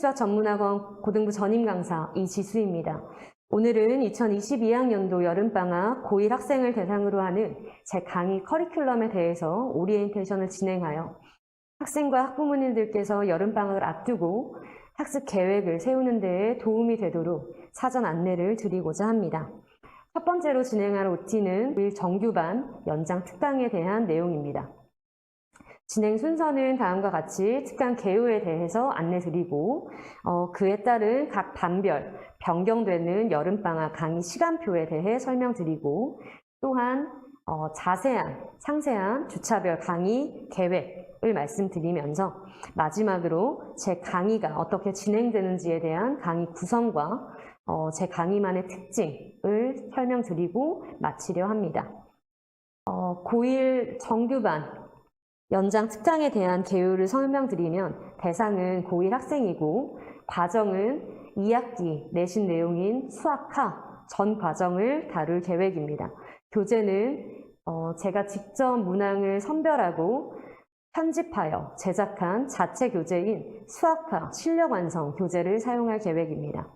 수학 전문학원 고등부 전임 강사 이지수입니다. 오늘은 2022학년도 여름방학 고1 학생을 대상으로 하는 제 강의 커리큘럼에 대해서 오리엔테이션을 진행하여 학생과 학부모님들께서 여름방학을 앞두고 학습 계획을 세우는 데에 도움이 되도록 사전 안내를 드리고자 합니다. 첫 번째로 진행할 OT는 일 정규반 연장 특강에 대한 내용입니다. 진행 순서는 다음과 같이 특강 개요에 대해서 안내드리고 어, 그에 따른 각 반별 변경되는 여름방학 강의 시간표에 대해 설명드리고 또한 어, 자세한 상세한 주차별 강의 계획을 말씀드리면서 마지막으로 제 강의가 어떻게 진행되는지에 대한 강의 구성과 어, 제 강의만의 특징을 설명드리고 마치려 합니다. 어, 고1 정규반 연장 특강에 대한 개요를 설명드리면 대상은 고1 학생이고 과정은 2학기 내신 내용인 수학하 전 과정을 다룰 계획입니다. 교재는 어, 제가 직접 문항을 선별하고 편집하여 제작한 자체 교재인 수학하 실력 완성 교재를 사용할 계획입니다.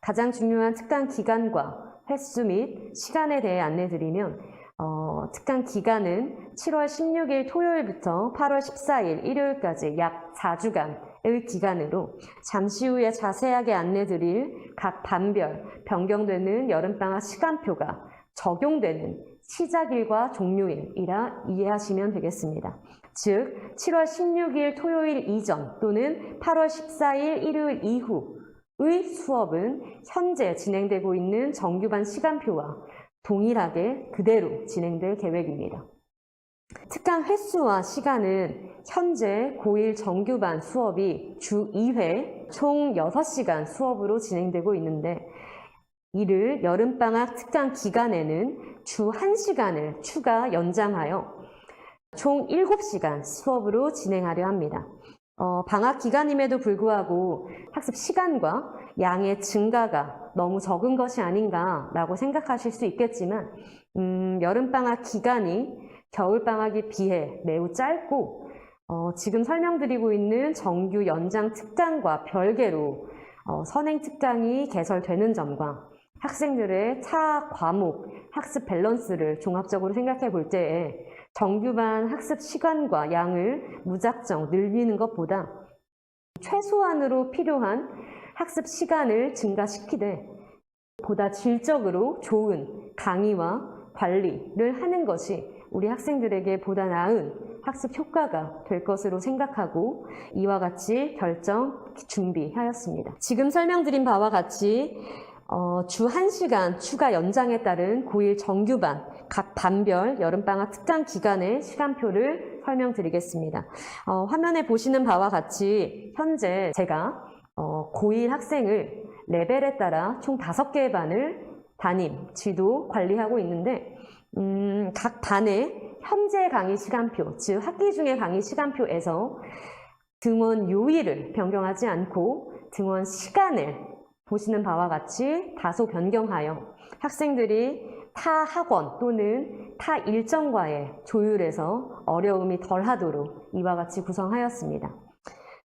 가장 중요한 특강 기간과 횟수 및 시간에 대해 안내드리면 어, 특강 기간은 7월 16일 토요일부터 8월 14일 일요일까지 약 4주간의 기간으로 잠시 후에 자세하게 안내 드릴 각 반별 변경되는 여름방학 시간표가 적용되는 시작일과 종료일이라 이해하시면 되겠습니다. 즉, 7월 16일 토요일 이전 또는 8월 14일 일요일 이후의 수업은 현재 진행되고 있는 정규반 시간표와 동일하게 그대로 진행될 계획입니다. 특강 횟수와 시간은 현재 고1 정규반 수업이 주 2회 총 6시간 수업으로 진행되고 있는데 이를 여름방학 특강 기간에는 주 1시간을 추가 연장하여 총 7시간 수업으로 진행하려 합니다. 어, 방학 기간임에도 불구하고 학습 시간과 양의 증가가 너무 적은 것이 아닌가라고 생각하실 수 있겠지만, 음, 여름방학 기간이 겨울방학에 비해 매우 짧고, 어, 지금 설명드리고 있는 정규 연장 특강과 별개로 어, 선행 특강이 개설되는 점과 학생들의 타 과목 학습 밸런스를 종합적으로 생각해 볼 때에 정규반 학습 시간과 양을 무작정 늘리는 것보다 최소한으로 필요한 학습 시간을 증가시키되 보다 질적으로 좋은 강의와 관리를 하는 것이 우리 학생들에게 보다 나은 학습 효과가 될 것으로 생각하고 이와 같이 결정 준비하였습니다. 지금 설명드린 바와 같이 어, 주 1시간 추가 연장에 따른 고1 정규반 각 반별 여름방학 특강 기간의 시간표를 설명드리겠습니다. 어, 화면에 보시는 바와 같이 현재 제가 어, 고1 학생을 레벨에 따라 총 5개의 반을 담임, 지도, 관리하고 있는데 음, 각 반의 현재 강의 시간표, 즉 학기 중의 강의 시간표에서 등원 요일을 변경하지 않고 등원 시간을 보시는 바와 같이 다소 변경하여 학생들이 타 학원 또는 타 일정과의 조율에서 어려움이 덜 하도록 이와 같이 구성하였습니다.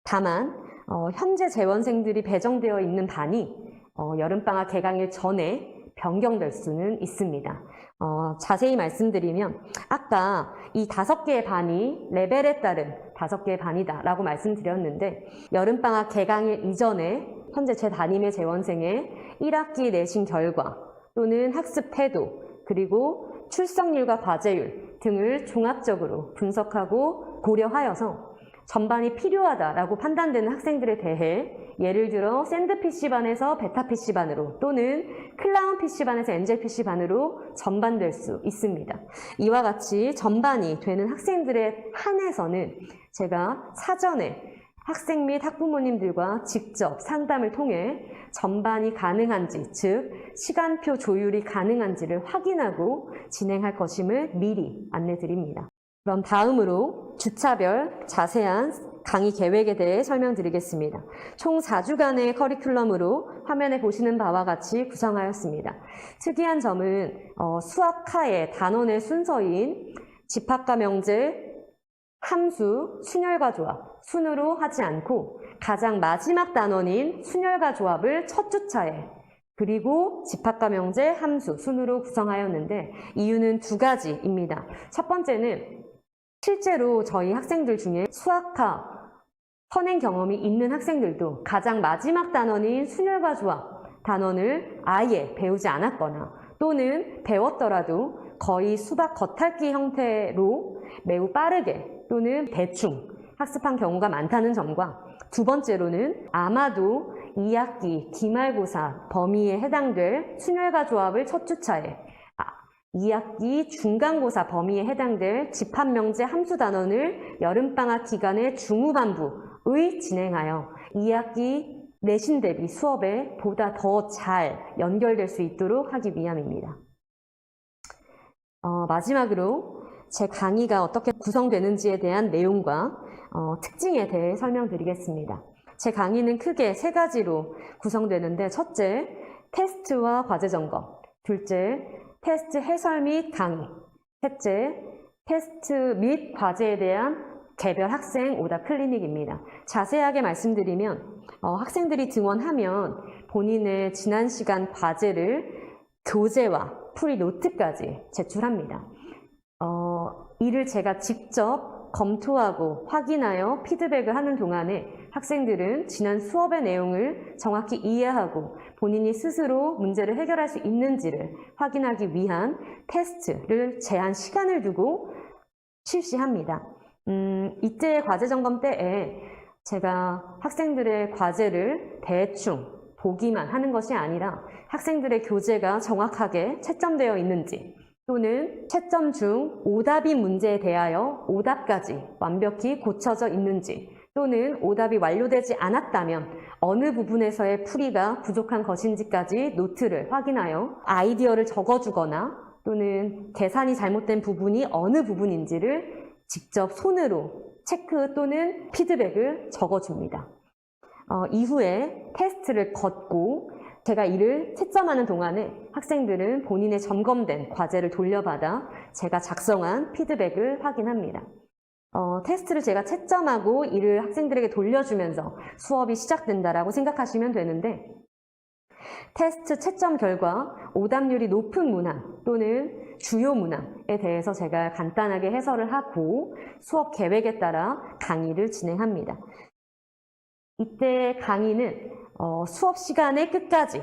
다만 어, 현재 재원생들이 배정되어 있는 반이 어, 여름방학 개강일 전에 변경될 수는 있습니다. 어, 자세히 말씀드리면 아까 이 다섯 개의 반이 레벨에 따른 다섯 개의 반이다 라고 말씀드렸는데 여름방학 개강일 이전에 현재 제 담임의 재원생의 1학기 내신 결과 또는 학습 태도 그리고 출석률과 과제율 등을 종합적으로 분석하고 고려하여서 전반이 필요하다라고 판단되는 학생들에 대해 예를 들어 샌드 PC반에서 베타 PC반으로 또는 클라운 PC반에서 엔젤 PC반으로 전반될 수 있습니다. 이와 같이 전반이 되는 학생들에 한해서는 제가 사전에 학생 및 학부모님들과 직접 상담을 통해 전반이 가능한지, 즉 시간표 조율이 가능한지를 확인하고 진행할 것임을 미리 안내드립니다. 그럼 다음으로 주차별 자세한 강의 계획에 대해 설명드리겠습니다. 총 4주간의 커리큘럼으로 화면에 보시는 바와 같이 구성하였습니다. 특이한 점은 어, 수학하의 단원의 순서인 집합과 명제, 함수, 순열과 조합, 순으로 하지 않고 가장 마지막 단원인 순열과 조합을 첫 주차에 그리고 집합과 명제, 함수, 순으로 구성하였는데 이유는 두 가지입니다. 첫 번째는 실제로 저희 학생들 중에 수학과 선행 경험이 있는 학생들도 가장 마지막 단원인 순열과 조합 단원을 아예 배우지 않았거나 또는 배웠더라도 거의 수박 겉핥기 형태로 매우 빠르게 또는 대충 학습한 경우가 많다는 점과 두 번째로는 아마도 2학기 기말고사 범위에 해당될 순열과 조합을 첫 주차에 2학기 중간고사 범위에 해당될 집합명제 함수 단원을 여름방학 기간의 중후반부의 진행하여 2학기 내신 대비 수업에 보다 더 잘 연결될 수 있도록 하기 위함입니다. 어, 마지막으로 제 강의가 어떻게 구성되는지에 대한 내용과 어, 특징에 대해 설명드리겠습니다. 제 강의는 크게 세 가지로 구성되는데 첫째, 테스트와 과제 점검. 둘째, 테스트 해설 및 강의. 셋째, 테스트 및 과제에 대한 개별 학생 오답 클리닉입니다. 자세하게 말씀드리면 어, 학생들이 등원하면 본인의 지난 시간 과제를 교재와 풀이 노트까지 제출합니다. 어, 이를 제가 직접 검토하고 확인하여 피드백을 하는 동안에 학생들은 지난 수업의 내용을 정확히 이해하고 본인이 스스로 문제를 해결할 수 있는지를 확인하기 위한 테스트를 제한 시간을 두고 실시합니다. 음, 이때의 과제 점검 때에 제가 학생들의 과제를 대충 보기만 하는 것이 아니라 학생들의 교재가 정확하게 채점되어 있는지 또는 채점 중 오답이 문제에 대하여 오답까지 완벽히 고쳐져 있는지 또는 오답이 완료되지 않았다면 어느 부분에서의 풀이가 부족한 것인지까지 노트를 확인하여 아이디어를 적어주거나 또는 계산이 잘못된 부분이 어느 부분인지를 직접 손으로 체크 또는 피드백을 적어줍니다. 어, 이후에 테스트를 걷고 제가 이를 채점하는 동안에 학생들은 본인의 점검된 과제를 돌려받아 제가 작성한 피드백을 확인합니다. 어, 테스트를 제가 채점하고 이를 학생들에게 돌려주면서 수업이 시작된다라고 생각하시면 되는데 테스트 채점 결과 오답률이 높은 문항 또는 주요 문항에 대해서 제가 간단하게 해설을 하고 수업 계획에 따라 강의를 진행합니다. 이때 강의는 어, 수업 시간의 끝까지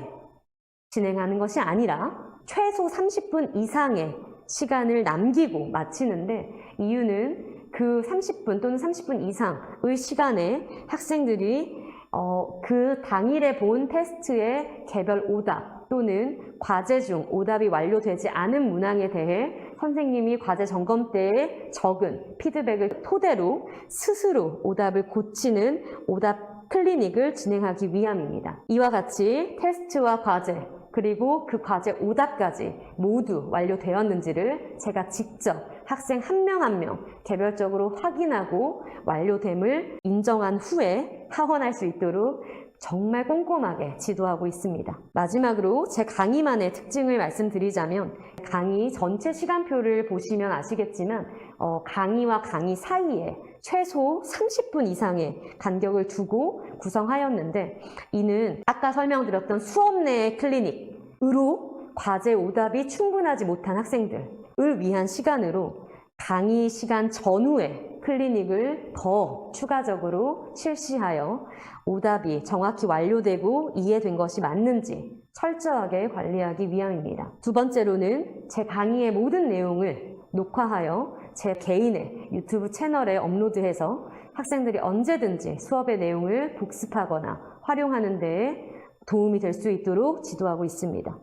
진행하는 것이 아니라 최소 30분 이상의 시간을 남기고 마치는데 이유는 그 30분 또는 30분 이상의 시간에 학생들이 어, 그 당일에 본 테스트의 개별 오답 또는 과제 중 오답이 완료되지 않은 문항에 대해 선생님이 과제 점검 때에 적은 피드백을 토대로 스스로 오답을 고치는 오답 클리닉을 진행하기 위함입니다. 이와 같이 테스트와 과제 그리고 그 과제 오답까지 모두 완료되었는지를 제가 직접 학생 한명 한 명 개별적으로 확인하고 완료됨을 인정한 후에 하원할 수 있도록 정말 꼼꼼하게 지도하고 있습니다. 마지막으로 제 강의만의 특징을 말씀드리자면 강의 전체 시간표를 보시면 아시겠지만 어, 강의와 강의 사이에 최소 30분 이상의 간격을 두고 구성하였는데 이는 아까 설명드렸던 수업 내 클리닉으로 과제 오답이 충분하지 못한 학생들 을 위한 시간으로 강의 시간 전후에 클리닉을 더 추가적으로 실시하여 오답이 정확히 완료되고 이해된 것이 맞는지 철저하게 관리하기 위함입니다. 두 번째로는 제 강의의 모든 내용을 녹화하여 제 개인의 유튜브 채널에 업로드해서 학생들이 언제든지 수업의 내용을 복습하거나 활용하는 데 도움이 될 수 있도록 지도하고 있습니다.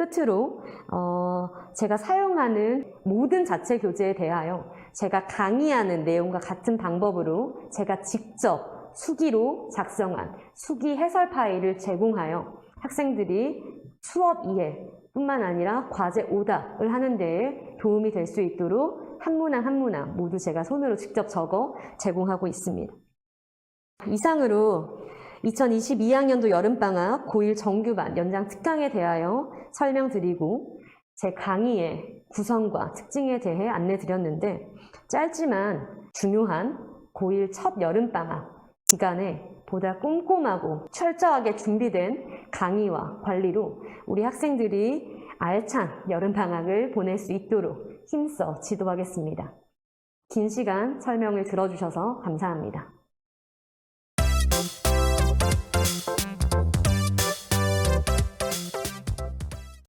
끝으로 어, 제가 사용하는 모든 자체 교재에 대하여 제가 강의하는 내용과 같은 방법으로 제가 직접 수기로 작성한 수기 해설 파일을 제공하여 학생들이 수업 이해 뿐만 아니라 과제 오답을 하는 데에 도움이 될 수 있도록 한 문항 한 문항 모두 제가 손으로 직접 적어 제공하고 있습니다. 이상으로 2022학년도 여름방학 고1 정규반 연장 특강에 대하여 설명드리고 제 강의의 구성과 특징에 대해 안내 드렸는데 짧지만 중요한 고1 첫 여름방학 기간에 보다 꼼꼼하고 철저하게 준비된 강의와 관리로 우리 학생들이 알찬 여름방학을 보낼 수 있도록 힘써 지도하겠습니다. 긴 시간 설명을 들어주셔서 감사합니다.